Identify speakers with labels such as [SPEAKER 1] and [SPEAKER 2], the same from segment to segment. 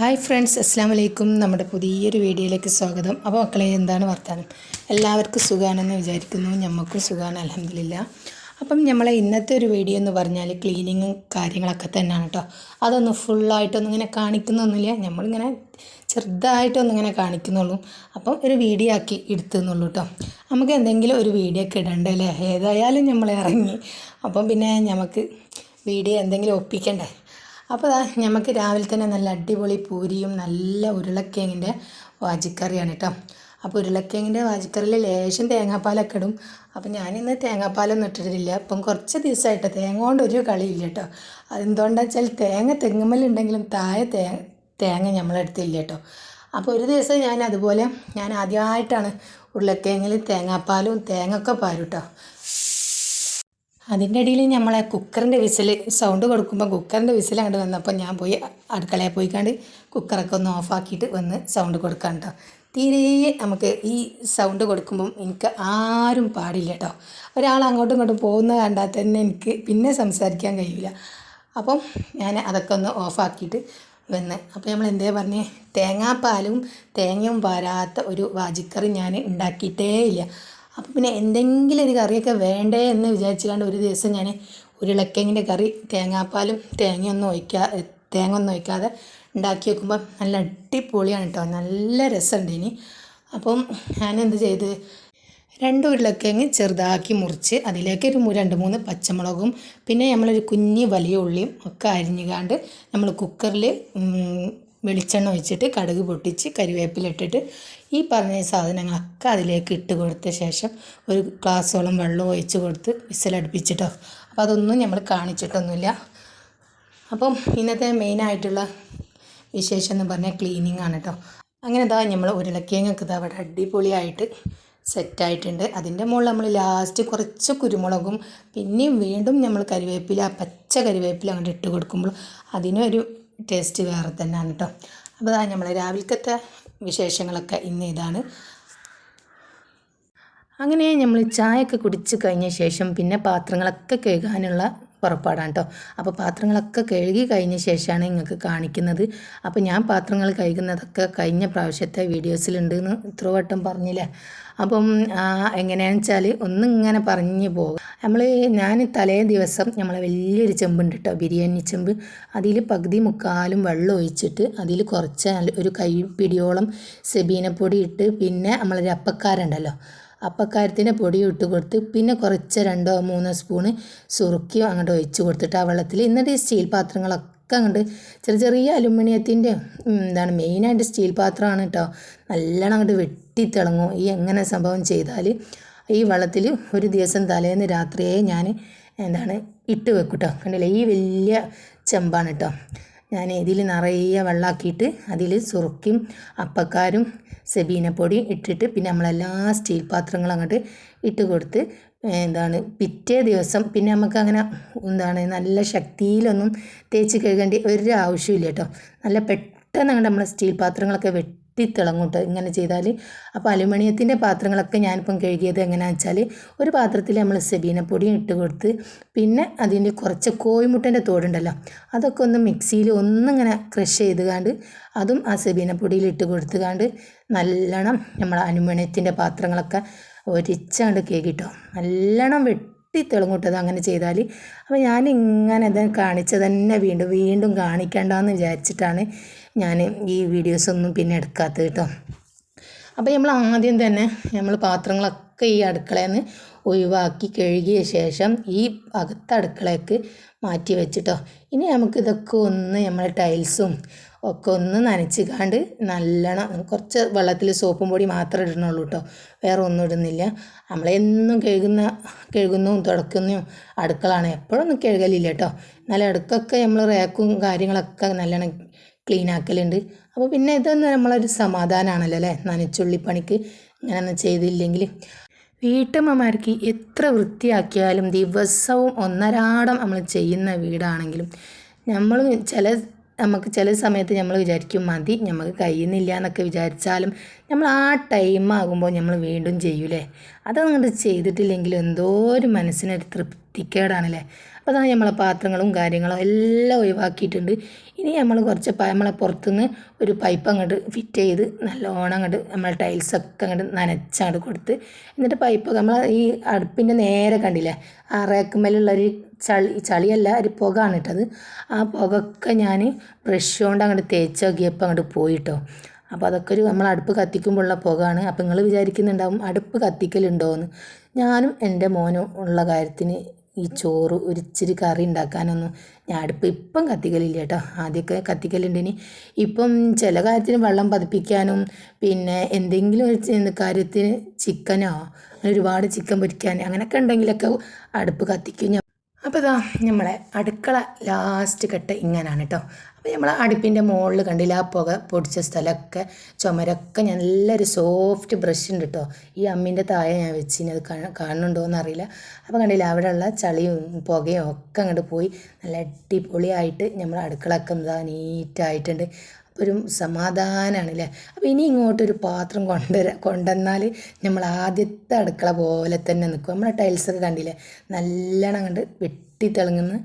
[SPEAKER 1] Hi friends അസ്സാം വലൈക്കും നമ്മുടെ പുതിയൊരു വീഡിയോയിലേക്ക് സ്വാഗതം. അപ്പോൾ മക്കളെ എന്താണ് വർത്താനം? എല്ലാവർക്കും സുഖമാണെന്ന് വിചാരിക്കുന്നു. ഞമ്മക്കും സുഖമാണ് അലഹമില്ല അപ്പം നമ്മളെ ഇന്നത്തെ ഒരു വീഡിയോ എന്ന് പറഞ്ഞാൽ ക്ലീനിങ്ങും കാര്യങ്ങളൊക്കെ തന്നെയാണ് കേട്ടോ അതൊന്നും ഫുള്ളായിട്ടൊന്നും ഇങ്ങനെ കാണിക്കുന്നൊന്നുമില്ല. നമ്മളിങ്ങനെ ചെറുതായിട്ടൊന്നും ഇങ്ങനെ കാണിക്കുന്നുള്ളൂ. അപ്പം ഒരു വീഡിയോ ആക്കി എടുത്തുന്നുള്ളൂ കേട്ടോ നമുക്ക് എന്തെങ്കിലും ഒരു വീഡിയോ ഒക്കെ ഇടണ്ടല്ലേ? ഏതായാലും നമ്മൾ ഇറങ്ങി. അപ്പം പിന്നെ നമുക്ക് വീഡിയോ എന്തെങ്കിലും ഒപ്പിക്കണ്ടേ? അപ്പോൾ നമുക്ക് രാവിലെ തന്നെ നല്ല അടിപൊളി പൂരിയും നല്ല ഉരുളക്കിഴങ്ങിന്റെ വാജിക്കറിയാണ് കേട്ടോ അപ്പോൾ ഉരുളക്കിഴങ്ങിന്റെ വാജിക്കറിയിൽ ലേശം തേങ്ങാപ്പാലൊക്കെ ഇടും. അപ്പോൾ ഞാനിന്ന് തേങ്ങാപ്പാലൊന്നും ഇട്ടിട്ടില്ല. അപ്പം കുറച്ച് ദിവസമായിട്ട് തേങ്ങ കൊണ്ട് ഒരു കളിയില്ല കേട്ടോ അതെന്തുകൊണ്ടാണെന്ന് വെച്ചാൽ തേങ്ങ തെങ്ങുമ്മലുണ്ടെങ്കിലും താഴെ തേ തേങ്ങ നമ്മളെടുത്തില്ല കേട്ടോ അപ്പോൾ ഒരു ദിവസം ഞാൻ അതുപോലെ ഞാൻ ആദ്യമായിട്ടാണ് ഉരുളക്കിഴങ്ങിൽ തേങ്ങാപ്പാലും തേങ്ങ ഒക്കെ പാരും കേട്ടോ അതിന്റെ ഇടയിൽ നമ്മളെ കുക്കറിന്റെ വിസിൽ സൗണ്ട് കൊടുക്കുമ്പോൾ കുക്കറിന്റെ വിസിൽ വന്നപ്പോൾ ഞാൻ പോയി അടുക്കളയിൽ പോയി കണ്ട് കുക്കറൊക്കെ ഒന്ന് ഓഫാക്കിയിട്ട് വന്ന് സൗണ്ട് കൊടുക്കാൻ കേട്ടോ തീരെ നമുക്ക് ഈ സൗണ്ട് കൊടുക്കുമ്പം എനിക്ക് ആരും പാടില്ല കേട്ടോ ഒരാൾ അങ്ങോട്ടും ഇങ്ങോട്ടും പോകുന്നത് കണ്ടാൽ തന്നെ എനിക്ക് പിന്നെ സംസാരിക്കാൻ കഴിയില്ല അപ്പം ഞാൻ അതൊക്കെ ഒന്ന് ഓഫാക്കിയിട്ട് വന്ന്. അപ്പോൾ നമ്മൾ എന്തേ പറഞ്ഞേ? തേങ്ങാപ്പാലും തേങ്ങയും വരാത്ത ഒരു വാജിക്കറി ഞാൻ ഉണ്ടാക്കിയിട്ടേ ഇല്ല. അപ്പോൾ പിന്നെ എന്തെങ്കിലും ഒരു കറിയൊക്കെ വേണ്ടേ എന്ന് വിചാരിച്ചുകൊണ്ട് ഒരു ദിവസം ഞാൻ ഉരുളക്കിഴങ്ങിന്റെ കറി തേങ്ങാപ്പാലും തേങ്ങയൊന്നും ഒഴിക്കാ തേങ്ങ ഒന്നും ഒഴിക്കാതെ ഉണ്ടാക്കി വെക്കുമ്പോൾ നല്ല അടിപൊളിയാണ് കേട്ടോ നല്ല രസമുണ്ട് ഇനി. അപ്പം ഞാൻ എന്ത് ചെയ്ത് രണ്ട് ഉരുളക്കിഴങ്ങ് ചെറുതാക്കി മുറിച്ച് അതിലേക്ക് ഒരു രണ്ട് മൂന്ന് പച്ചമുളകും പിന്നെ നമ്മളൊരു കുഞ്ഞ് വലിയ ഉള്ളിയും ഒക്കെ അരിഞ്ഞുകാണ്ട് നമ്മൾ കുക്കറിൽ വെളിച്ചെണ്ണ ഒഴിച്ചിട്ട് കടുക് പൊട്ടിച്ച് കരിവേപ്പില ഇട്ടിട്ട് ഈ പറഞ്ഞ സാധനങ്ങളൊക്കെ അതിലേക്ക് ഇട്ട് കൊടുത്ത ശേഷം ഒരു ഗ്ലാസ്സോളം വെള്ളം ഒഴിച്ച് കൊടുത്ത് വിസിലടുപ്പിച്ചിട്ടോ. അപ്പോൾ അതൊന്നും നമ്മൾ കാണിച്ചിട്ടൊന്നുമില്ല. അപ്പം ഇന്നത്തെ മെയിനായിട്ടുള്ള വിശേഷം എന്ന് പറഞ്ഞാൽ ക്ലീനിങ് ആണ് കേട്ടോ അങ്ങനെ ഇതാ നമ്മൾ ഉരുളക്കിഴങ്ങൊക്കെ ഇതാ അവിടെ അടിപൊളിയായിട്ട് സെറ്റായിട്ടുണ്ട് അതിന്റെ മുകളിൽ നമ്മൾ ലാസ്റ്റ് കുറച്ച് കുരുമുളകും പിന്നെയും വീണ്ടും നമ്മൾ കരിവേപ്പില പച്ച കരിവേപ്പില അങ്ങോട്ട് ഇട്ട് കൊടുക്കുമ്പോൾ അതിനൊരു ടേസ്റ്റ് വേറെ തന്നെയാണ് കേട്ടോ അപ്പോൾ അതാണ് നമ്മൾ രാവിലത്തെ വിശേഷങ്ങളൊക്കെ ഇന്ന് ഇതാണ്. അങ്ങനെ നമ്മൾ ചായയൊക്കെ കുടിച്ച് കഴിഞ്ഞ ശേഷം പിന്നെ പാത്രങ്ങളൊക്കെ കഴുകാനുള്ള പുറപ്പാടാണ് കേട്ടോ അപ്പോൾ പാത്രങ്ങളൊക്കെ കഴുകി കഴിഞ്ഞ ശേഷമാണ് നിങ്ങൾക്ക് കാണിക്കുന്നത്. അപ്പോൾ ഞാൻ പാത്രങ്ങൾ കഴുകുന്നതൊക്കെ കഴിഞ്ഞ പ്രാവശ്യത്തെ വീഡിയോസിലുണ്ട് എന്ന് ഇത്ര വട്ടം പറഞ്ഞില്ലേ? അപ്പം എങ്ങനെയാണെന്ന് വെച്ചാൽ ഒന്നിങ്ങനെ പറഞ്ഞു പോകും. നമ്മൾ ഞാൻ തലേ ദിവസം നമ്മളെ വലിയൊരു ചെമ്പുണ്ട് കേട്ടോ ബിരിയാണി ചെമ്പ്. അതിൽ പകുതി മുക്കാലും വെള്ളം ഒഴിച്ചിട്ട് അതിൽ കുറച്ച് ഒരു കൈ പിടിയോളം സെബീനപ്പൊടി ഇട്ട് പിന്നെ നമ്മളൊരു അപ്പക്കാരുണ്ടല്ലോ അപ്പക്കാരത്തിന്റെ പൊടി ഇട്ട് കൊടുത്ത് പിന്നെ കുറച്ച് രണ്ടോ മൂന്നോ സ്പൂണ് സുറുക്കിയും അങ്ങോട്ട് ഒഴിച്ച് കൊടുത്തിട്ട് ആ വെള്ളത്തിൽ എന്നിട്ട് ഈ സ്റ്റീൽ പാത്രങ്ങളൊക്കെ അങ്ങോട്ട് ചെറിയ ചെറിയ അലുമിനിയത്തിന്റെ എന്താണ് മെയിനായിട്ട് സ്റ്റീൽ പാത്രമാണ് കേട്ടോ. നല്ലോണം അങ്ങോട്ട് വെട്ടി വെട്ടിത്തിളങ്ങും ഈ എങ്ങനെ സംഭവം ചെയ്താൽ ഈ വെള്ളത്തിൽ ഒരു ദിവസം തലേന്ന് രാത്രിയെ ഞാൻ എന്താണ് ഇട്ട് വെക്കും കേട്ടോ. കണ്ടില്ലേ? ഈ വലിയ ചെമ്പാണ് കേട്ടോ. ഞാൻ ഇതിൽ നിറയെ വെള്ളമാക്കിയിട്ട് അതിൽ സുറുക്കിയും അപ്പക്കാരും സെബീനപ്പൊടി ഇട്ടിട്ട് പിന്നെ നമ്മളെല്ലാ സ്റ്റീൽ പാത്രങ്ങളും അങ്ങോട്ട് ഇട്ട് കൊടുത്ത് എന്താണ് പിറ്റേ ദിവസം പിന്നെ നമുക്ക് അങ്ങനെ എന്താണ് നല്ല ശക്തിയിലൊന്നും തേച്ച് കഴുകേണ്ട ഒരു ആവശ്യമില്ല കേട്ടോ. നല്ല പെട്ടെന്ന് അങ്ങോട്ട് നമ്മളെ സ്റ്റീൽ പാത്രങ്ങളൊക്കെ വെട്ടിത്തിളങ്ങും കേട്ടോ ഇങ്ങനെ ചെയ്താൽ അപ്പോൾ അലുമിനിയത്തിന്റെ പാത്രങ്ങളൊക്കെ ഞാനിപ്പം കഴുകിയത് എങ്ങനെയാണെന്ന് വെച്ചാൽ ഒരു പാത്രത്തിൽ നമ്മൾ സെബീനപ്പൊടിയും ഇട്ട് കൊടുത്ത് പിന്നെ അതിന്റെ കുറച്ച് കോഴിമുട്ടന്റെ തോടുണ്ടല്ലോ അതൊക്കെ ഒന്ന് മിക്സിയിൽ ഒന്നിങ്ങനെ ക്രഷ് ചെയ്ത് കാണ്ട് അതും ആ സെബീനപ്പൊടിയിൽ ഇട്ട് കൊടുത്തുകാണ്ട് നല്ലോണം നമ്മൾ അലുമിനിയത്തിന്റെ പാത്രങ്ങളൊക്കെ ഒരിച്ചാണ്ട് കേക്കിട്ടോ നല്ലോണം വെട്ടി തിളങ്ങൂട്ടത് അങ്ങനെ ചെയ്താൽ അപ്പോൾ ഞാൻ ഇങ്ങനെ ഇത് കാണിച്ചത് തന്നെ വീണ്ടും വീണ്ടും കാണിക്കണ്ടെന്ന് വിചാരിച്ചിട്ടാണ് ഞാൻ ഈ വീഡിയോസൊന്നും പിന്നെ എടുക്കാത്തത് കേട്ടോ അപ്പോൾ നമ്മൾ ആദ്യം തന്നെ നമ്മൾ പാത്രങ്ങളൊക്കെ ഈ അടുക്കളയിൽ നിന്ന് ഒഴിവാക്കി കഴുകിയ ശേഷം ഈ അകത്ത അടുക്കളയ്ക്ക് മാറ്റി വെച്ചിട്ടോ ഇനി നമുക്ക് ഇതൊക്കെ ഒന്ന് നമ്മളെ ടൈൽസും ഒക്കെ ഒന്ന് നനച്ച് നല്ലോണം കുറച്ച് വെള്ളത്തിൽ സോപ്പും പൊടി മാത്രമേ ഇടണുള്ളൂ കേട്ടോ വേറെ ഒന്നും ഇടുന്നില്ല. നമ്മളെന്നും കഴുകുന്ന കഴുകുന്നതും തുടക്കുന്നതും അടുക്കളാണ്. എപ്പോഴൊന്നും കഴുകലില്ല കേട്ടോ എന്നാലും അടുക്കൊക്കെ നമ്മൾ റേക്കും കാര്യങ്ങളൊക്കെ നല്ലോണം ക്ലീൻ ആക്കലുണ്ട്. അപ്പോൾ പിന്നെ ഇതൊന്നും നമ്മളൊരു സമാധാനമാണല്ലോ അല്ലേ നനച്ചുള്ളിപ്പണിക്ക് ഇങ്ങനെയൊന്നും ചെയ്തില്ലെങ്കിൽ വീട്ടമ്മമാർക്ക് എത്ര വൃത്തിയാക്കിയാലും ദിവസവും ഒന്നരാടം നമ്മൾ ചെയ്യുന്ന വീടാണെങ്കിലും നമ്മൾ ചില നമുക്ക് ചില സമയത്ത് നമ്മൾ വിചാരിക്കും മതി നമുക്ക് കഴിയുന്നില്ല എന്നൊക്കെ വിചാരിച്ചാലും നമ്മൾ ആ ടൈം ആകുമ്പോൾ നമ്മൾ വീണ്ടും ചെയ്യൂലേ? അതങ്ങോട്ട് ചെയ്തിട്ടില്ലെങ്കിൽ എന്തോ ഒരു മനസ്സിനൊരു തൃപ്തിക്കേടാണല്ലേ? അപ്പോൾ അതാണ് നമ്മളെ പാത്രങ്ങളും കാര്യങ്ങളും എല്ലാം ഒഴിവാക്കിയിട്ടുണ്ട്. ഇനി നമ്മൾ കുറച്ച് നമ്മളെ പുറത്തുനിന്ന് ഒരു പൈപ്പ് അങ്ങോട്ട് ഫിറ്റ് ചെയ്ത് നല്ലോണം അങ്ങോട്ട് നമ്മളെ ടൈൽസൊക്കെ അങ്ങോട്ട് നനച്ചങ്ങോട്ട് കൊടുത്ത് എന്നിട്ട് പൈപ്പ് നമ്മൾ ഈ അടുപ്പിന്റെ നേരെ കണ്ടില്ലേ? ആ റേക്കുമ്മലുള്ളൊരു ചളി ചളിയല്ല ഒരു പുകയാണ് ഇട്ടത്. ആ പുകയൊക്കെ ഞാൻ ബ്രഷ് കൊണ്ട് അങ്ങോട്ട് തേച്ച് നോക്കിയപ്പോൾ അങ്ങോട്ട് പോയിട്ടോ. അപ്പോൾ അതൊക്കെ ഒരു നമ്മൾ അടുപ്പ് കത്തിക്കുമ്പോഴുള്ള പുകയാണ്. അപ്പോൾ നിങ്ങൾ വിചാരിക്കുന്നുണ്ടാവും അടുപ്പ് കത്തിക്കലുണ്ടോ എന്ന് ഞാനും എന്റെ മോനും ഉള്ള കാര്യത്തിന് ഈ ചോറ് ഒരിച്ചിരി കറി ഉണ്ടാക്കാനൊന്നും ഞാൻ അടുപ്പ് ഇപ്പം കത്തിക്കലില്ല കേട്ടോ. ആദ്യമൊക്കെ കത്തിക്കലുണ്ടിനി. ഇപ്പം ചില കാര്യത്തിന് വെള്ളം പതിപ്പിക്കാനും പിന്നെ എന്തെങ്കിലും ഒരു കാര്യത്തിന് ചിക്കനോ അങ്ങനെ ഒരുപാട് ചിക്കൻ പൊരിക്കാൻ അങ്ങനെയൊക്കെ ഉണ്ടെങ്കിലൊക്കെ അടുപ്പ് കത്തിക്കും. അപ്പോൾ ഇതാ നമ്മളെ അടുക്കള ലാസ്റ്റ് കെട്ട് ഇങ്ങനെയാണ് കേട്ടോ അപ്പോൾ നമ്മൾ അടുപ്പിന്റെ മുകളിൽ കണ്ടില്ല ആ പുക പൊടിച്ച സ്ഥലമൊക്കെ ചുമരൊക്കെ നല്ലൊരു സോഫ്റ്റ് ബ്രഷ് ഉണ്ട് കേട്ടോ ഈ അമ്മീന്റെ താഴെ ഞാൻ വെച്ചിന് അത് കാണ- കാണുന്നുണ്ടോ എന്നറിയില്ല അപ്പോൾ കണ്ടില്ല അവിടെയുള്ള ചളിയും പുകയും ഒക്കെ അങ്ങോട്ട് പോയി നല്ല അടിപൊളിയായിട്ട് നമ്മൾ അടുക്കളയൊക്കെ എന്താ നീറ്റായിട്ടുണ്ട് ഒരു സമാധാനമാണ് അല്ലേ അപ്പോൾ ഇനി ഇങ്ങോട്ടൊരു പാത്രം കൊണ്ടുവരാ കൊണ്ടുവന്നാൽ നമ്മൾ ആദ്യത്തെ അടുക്കള പോലെ തന്നെ നിൽക്കും നമ്മളെ ടൈൽസൊക്കെ കണ്ടില്ലേ? നല്ലോണം കണ്ട് വെട്ടി തിളങ്ങുന്നു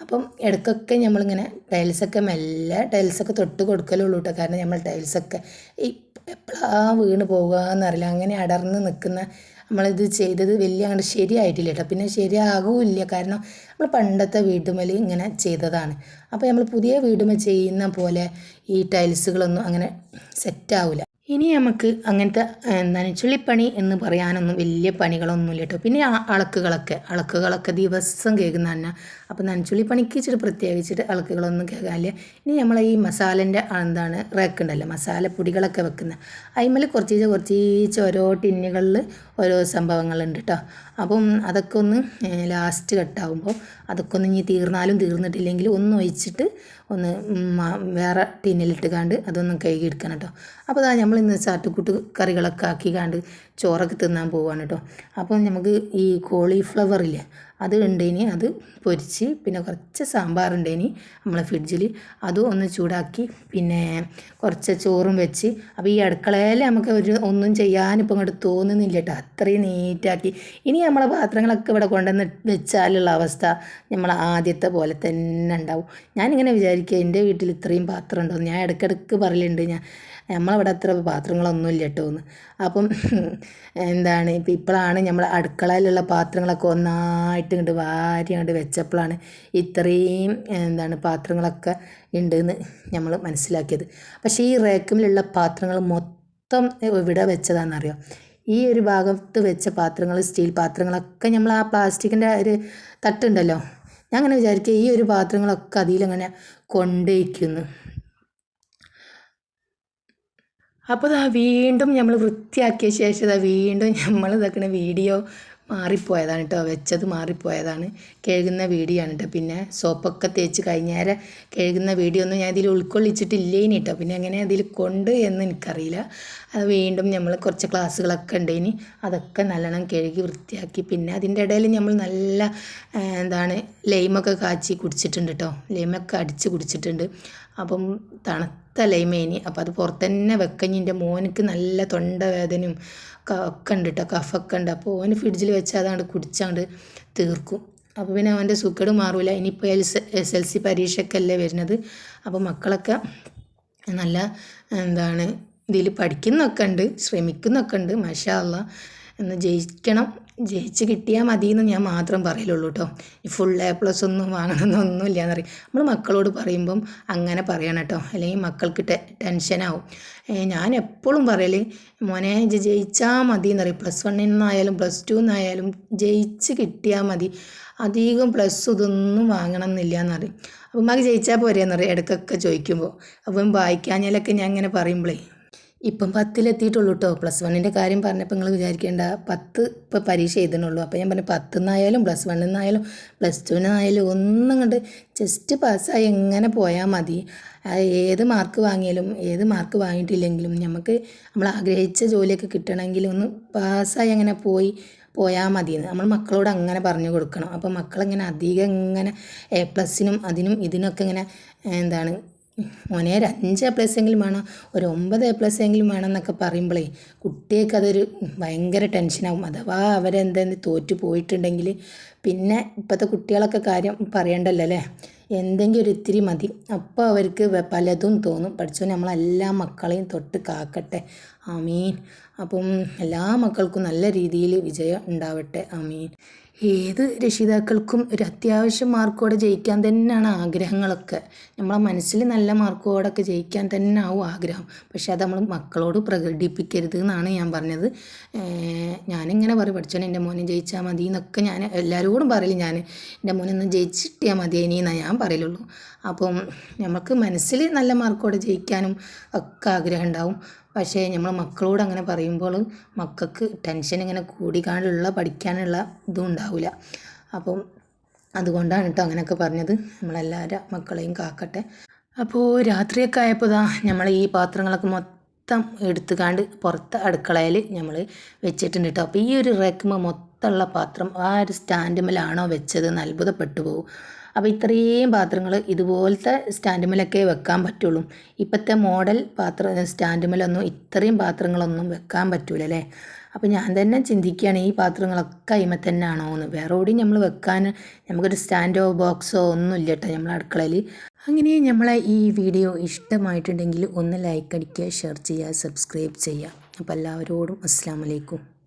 [SPEAKER 1] അപ്പം ഇടയ്ക്കൊക്കെ നമ്മളിങ്ങനെ ടൈൽസൊക്കെ മെല്ലെ ടൈൽസൊക്കെ തൊട്ട് കൊടുക്കലുള്ളൂ കേട്ടോ കാരണം നമ്മൾ ടൈൽസൊക്കെ ഈ എപ്പോഴാ വീണ് പോകുക എന്നറിയില്ല അങ്ങനെ അടർന്ന് നിൽക്കുന്ന നമ്മളിത് ചെയ്തത് വലിയ അങ്ങോട്ട് ശരിയായിട്ടില്ല കേട്ടോ പിന്നെ ശരിയാകില്ല. കാരണം നമ്മൾ പണ്ടത്തെ വീടുമേൽ ഇങ്ങനെ ചെയ്തതാണ്. അപ്പോൾ നമ്മൾ പുതിയ വീടുമേൽ ചെയ്യുന്ന പോലെ ഈ ടൈൽസുകളൊന്നും അങ്ങനെ സെറ്റാവില്ല ഇനി നമുക്ക് അങ്ങനത്തെ എന്താണ് ചുള്ളിപ്പണി എന്ന് പറയാനൊന്നും വലിയ പണികളൊന്നുമില്ല കേട്ടോ പിന്നെ അളക്കുകളൊക്കെ അളക്കുകളൊക്കെ ദിവസം കേൾക്കുന്ന തന്നെ. അപ്പോൾ നനച്ചുള്ളിപ്പണിക്ക് ഇച്ചിട്ട് പ്രത്യേകിച്ചിട്ട് അളക്കുകളൊന്നും കേൾക്കാനില്ല. ഇനി നമ്മൾ ഈ മസാലന്റെ എന്താണ് റേക്കുണ്ടല്ലോ മസാല മസാലപ്പൊടികളൊക്കെ വെക്കുന്ന. അതിന്മേൽ കുറച്ചീച്ച കുറച്ചീച്ച ഓരോ ടിന്നുകളിൽ ഓരോ സംഭവങ്ങളുണ്ട് കേട്ടോ അപ്പം അതൊക്കെ ഒന്ന് ലാസ്റ്റ് കട്ടാവുമ്പോൾ അതൊക്കെ ഒന്ന് ഇനി തീർന്നാലും തീർന്നിട്ടില്ലെങ്കിൽ ഒന്ന് ഒഴിച്ചിട്ട് ഒന്ന് വേറെ ടിന്നിലിട്ട് കാണ്ട് അതൊന്ന് കഴുകി എടുക്കണം കേട്ടോ അപ്പോൾ അതാ നമ്മൾ ഇന്ന് ചാട്ടുകൂട്ട് കറികളൊക്കെ ആക്കി കാണ്ട് ചോറൊക്കെ തിന്നാൻ പോവാണ് കേട്ടോ അപ്പം നമുക്ക് ഈ കോളിഫ്ലവർ ഇല്ലേ അത് ഉണ്ടേനി അത് പൊരിച്ച് പിന്നെ കുറച്ച് സാമ്പാർ ഉണ്ടേനി നമ്മളെ ഫ്രിഡ്ജിൽ അതും ഒന്ന് ചൂടാക്കി പിന്നെ കുറച്ച് ചോറും വെച്ച്. അപ്പോൾ ഈ അടുക്കളയിൽ നമുക്ക് ഒരു ഒന്നും ചെയ്യാനിപ്പോൾ ഇങ്ങോട്ട് തോന്നുന്നില്ല കേട്ടോ അത്രയും നീറ്റാക്കി. ഇനി നമ്മളെ പാത്രങ്ങളൊക്കെ ഇവിടെ കൊണ്ടുവന്ന് വെച്ചാലുള്ള അവസ്ഥ നമ്മൾ ആദ്യത്തെ പോലെ തന്നെ ഉണ്ടാവും ഞാനിങ്ങനെ വിചാരിക്കുക എന്റെ വീട്ടിൽ ഇത്രയും പാത്രം ഉണ്ടോ ഞാൻ ഇടയ്ക്കിടയ്ക്ക് പറയലുണ്ട് ഞാൻ നമ്മളവിടെ അത്ര പാത്രങ്ങളൊന്നും ഇല്ല കേട്ടോ എന്ന്. അപ്പം എന്താണ് ഇപ്പം ഇപ്പോഴാണ് നമ്മൾ അടുക്കളയിലുള്ള പാത്രങ്ങളൊക്കെ ഒന്നായിട്ട് ഇങ്ങോട്ട് വാരി അങ്ങോട്ട് വെച്ചപ്പോഴാണ് ഇത്രയും എന്താണ് പാത്രങ്ങളൊക്കെ ഉണ്ടെന്ന് നമ്മൾ മനസ്സിലാക്കിയത്. പക്ഷേ ഈ റേക്കമിലുള്ള പാത്രങ്ങൾ മൊത്തം ഇവിടെ വെച്ചതാണെന്നറിയോ ഈ ഒരു ഭാഗത്ത് വെച്ച പാത്രങ്ങൾ സ്റ്റീൽ പാത്രങ്ങളൊക്കെ നമ്മൾ ആ പ്ലാസ്റ്റിക്കിന്റെ ഒരു തട്ടുണ്ടല്ലോ? ഞാൻ അങ്ങനെ വിചാരിക്കുക ഈ ഒരു പാത്രങ്ങളൊക്കെ അതിലങ്ങനെ കൊണ്ടേക്കുന്നു അപ്പോൾ ഇതാ വീണ്ടും നമ്മൾ വൃത്തിയാക്കിയ ശേഷം ഇതാ വീണ്ടും നമ്മൾ ഇതാക്കണ വീഡിയോ മാറിപ്പോയതാണ് കേട്ടോ വെച്ചത് മാറിപ്പോയതാണ്. കഴുകുന്ന വീഡിയോ ആണ് കേട്ടോ പിന്നെ സോപ്പൊക്കെ തേച്ച് കഴിഞ്ഞേരെ കഴുകുന്ന വീഡിയോ ഒന്നും ഞാൻ ഇതിൽ ഉൾക്കൊള്ളിച്ചിട്ടില്ലേനി കേട്ടോ പിന്നെ അങ്ങനെ അതിൽ കൊണ്ട് എന്ന് എനിക്കറിയില്ല. അത് വീണ്ടും നമ്മൾ കുറച്ച് ക്ലാസ്സുകളൊക്കെ ഉണ്ടേനി. അതൊക്കെ നല്ലോണം കഴുകി വൃത്തിയാക്കി. പിന്നെ അതിന്റെ ഇടയിൽ നമ്മൾ നല്ല എന്താണ് ലൈമൊക്കെ കാച്ചി കുടിച്ചിട്ടുണ്ട് കേട്ടോ ലൈമൊക്കെ അടിച്ച് കുടിച്ചിട്ടുണ്ട്. അപ്പം തണുത്ത ലൈമേനി അപ്പോൾ അത് പുറത്ത് തന്നെ വെക്കഞ്ഞിന്റെ മോനക്ക് നല്ല തൊണ്ടവേദനയും ഒക്കെ ഉണ്ട് കേട്ടോ കഫൊക്കെ ഉണ്ട് അപ്പോൾ ഓന് ഫ്രിഡ്ജിൽ വെച്ച് കുടിച്ചാണ്ട് തീർക്കും. അപ്പോൾ പിന്നെ അവന്റെ സുഖട് മാറില്ല ഇനിയിപ്പോൾ എസ് എസ് എൽ സി വരുന്നത്. അപ്പോൾ മക്കളൊക്കെ നല്ല എന്താണ് ഇതിൽ പഠിക്കുന്നൊക്കെ ഉണ്ട് ശ്രമിക്കുന്നൊക്കെ ഉണ്ട് മാഷാ എന്ന് ജയിക്കണം. ജയിച്ച് കിട്ടിയാൽ മതി എന്ന് ഞാൻ മാത്രം പറയലുള്ളൂ കേട്ടോ ഫുൾ എ പ്ലസ് ഒന്നും വാങ്ങണമെന്നൊന്നുമില്ല എന്ന് എന്നറിയും നമ്മൾ മക്കളോട് പറയുമ്പം അങ്ങനെ പറയണം കേട്ടോ അല്ലെങ്കിൽ മക്കൾക്ക് ടെ ടെൻഷനാവും ഞാൻ എപ്പോഴും പറയൽ മോനെ ജയിച്ചാൽ മതി എന്നറിയും പ്ലസ് വണ്ണിൽ നിന്നായാലും പ്ലസ് ടു നിന്നായാലും ജയിച്ച് കിട്ടിയാൽ മതി. അധികം പ്ലസ് ഇതൊന്നും വാങ്ങണം എന്നില്ല എന്നറിയും അപ്പം മകൾ ജയിച്ചാൽ പോരെയെന്നറിയും ഇടയ്ക്കൊക്കെ ചോദിക്കുമ്പോൾ അപ്പം വായിക്കാഞ്ഞാലൊക്കെ ഞാൻ ഇങ്ങനെ പറയുമ്പോഴേ ഇപ്പം പത്തിലെത്തിയിട്ടുള്ളൂ കേട്ടോ പ്ലസ് വണ്ണിന്റെ കാര്യം പറഞ്ഞപ്പോൾ നിങ്ങൾ വിചാരിക്കേണ്ട പത്ത് ഇപ്പോൾ പരീക്ഷ എഴുതണുള്ളൂ അപ്പോൾ ഞാൻ പറഞ്ഞു പത്തിൽ നിന്നായാലും പ്ലസ് വണ്ണിൽ നിന്നായാലും പ്ലസ് ടുവിനായാലും ഒന്നും കണ്ട് ജസ്റ്റ് പാസ്സായി എങ്ങനെ പോയാൽ മതി. ഏത് മാർക്ക് വാങ്ങിയാലും ഏത് മാർക്ക് വാങ്ങിയിട്ടില്ലെങ്കിലും നമുക്ക് നമ്മൾ ആഗ്രഹിച്ച ജോലിയൊക്കെ കിട്ടണമെങ്കിൽ ഒന്ന് പാസ്സായി അങ്ങനെ പോയി പോയാൽ മതിയെന്ന് നമ്മൾ മക്കളോട് അങ്ങനെ പറഞ്ഞു കൊടുക്കണം. അപ്പോൾ മക്കളിങ്ങനെ അധികം ഇങ്ങനെ എ പ്ലസിനും അതിനും ഇതിനൊക്കെ ഇങ്ങനെ എന്താണ് മോനെ ഒരു അഞ്ച് എ പ്ലസ് എങ്കിലും വേണം. ഒരു ഒമ്പത് എ പ്ലസ് എങ്കിലും വേണം എന്നൊക്കെ പറയുമ്പോഴേ കുട്ടികൾക്ക് അതൊരു ഭയങ്കര ടെൻഷനാവും അഥവാ അവരെന്തെന്ന് തോറ്റു പോയിട്ടുണ്ടെങ്കിൽ പിന്നെ ഇപ്പോഴത്തെ കുട്ടികളൊക്കെ കാര്യം പറയണ്ടല്ലോ അല്ലേ? എന്തെങ്കിലും ഒരു ഇത്തിരി മതി. അപ്പോൾ അവർക്ക് പലതും തോന്നും. പഠിച്ചോ നമ്മളെല്ലാ മക്കളെയും തൊട്ട് കാക്കട്ടെ. അമീൻ അപ്പം എല്ലാ മക്കൾക്കും നല്ല രീതിയിൽ വിജയം ഉണ്ടാവട്ടെ. ആമീൻ. ഏത് രക്ഷിതാക്കൾക്കും ഒരു അത്യാവശ്യം മാർക്കോടെ ജയിക്കാൻ തന്നെയാണ് ആഗ്രഹങ്ങളൊക്കെ. നമ്മളെ മനസ്സിൽ നല്ല മാർക്കോടൊക്കെ ജയിക്കാൻ തന്നെ ആവും ആഗ്രഹം. പക്ഷേ അത് നമ്മൾ മക്കളോട് പ്രകടിപ്പിക്കരുത് എന്നാണ് ഞാൻ പറഞ്ഞത്. ഞാനിങ്ങനെ പറയും പഠിച്ചോനെ എന്റെ മോനെ ജയിച്ചാൽ മതി എന്നൊക്കെ ഞാൻ എല്ലാവരോടും പറയില്ല ഞാൻ എന്റെ മോനെ ഒന്ന് ജയിച്ചിട്ടിയാൽ മതി ഇനി എന്നാണ് ഞാൻ പറയലുള്ളൂ. അപ്പം നമുക്ക് മനസ്സിൽ നല്ല മാർക്കോടെ ജയിക്കാനും ഒക്കെ ആഗ്രഹം ഉണ്ടാവും പക്ഷേ നമ്മൾ മക്കളോട് അങ്ങനെ പറയുമ്പോൾ മക്കൾക്ക് ടെൻഷൻ ഇങ്ങനെ കൂടിക്കാനുള്ള പഠിക്കാനുള്ള ഇതും ഉണ്ടാവില്ല അപ്പം അതുകൊണ്ടാണ് കേട്ടോ അങ്ങനെയൊക്കെ പറഞ്ഞത്. നമ്മളെല്ലാവരും മക്കളെയും കാക്കട്ടെ. അപ്പോൾ രാത്രിയൊക്കെ ആയപ്പോൾ ഇതാ നമ്മൾ ഈ പാത്രങ്ങളൊക്കെ മൊത്തം എടുത്തുകാണ്ട് പുറത്ത് അടുക്കളയിൽ നമ്മൾ വെച്ചിട്ടുണ്ട് കേട്ടോ അപ്പോൾ ഈ ഒരു റേക്കുമ്പോൾ മൊത്തമുള്ള പാത്രം ആ ഒരു സ്റ്റാൻഡുമ്മലാണോ വെച്ചത് എന്ന് അത്ഭുതപ്പെട്ടു പോകും അപ്പോൾ ഇത്രയും പാത്രങ്ങൾ ഇതുപോലത്തെ സ്റ്റാൻഡുമ്മലൊക്കെ വെക്കാൻ പറ്റുള്ളൂ. ഇപ്പോഴത്തെ മോഡൽ പാത്ര സ്റ്റാൻഡുമ്മലൊന്നും ഇത്രയും പാത്രങ്ങളൊന്നും വെക്കാൻ പറ്റൂല അല്ലേ? അപ്പോൾ ഞാൻ തന്നെ ചിന്തിക്കുകയാണ് ഈ പാത്രങ്ങളൊക്കെ അയിമ തന്നെ ആണോ എന്ന് വേറെ എവിടെയും നമ്മൾ വെക്കാൻ നമുക്കൊരു സ്റ്റാൻഡോ ബോക്സോ ഒന്നും ഇല്ല കേട്ടോ നമ്മളെ അടുക്കളയിൽ അങ്ങനെ നമ്മളെ ഈ വീഡിയോ ഇഷ്ടമായിട്ടുണ്ടെങ്കിൽ ഒന്ന് ലൈക്ക് അടിക്കുക ഷെയർ ചെയ്യുക സബ്സ്ക്രൈബ് ചെയ്യുക. അപ്പോൾ എല്ലാവരോടും അസ്സാം വലൈക്കും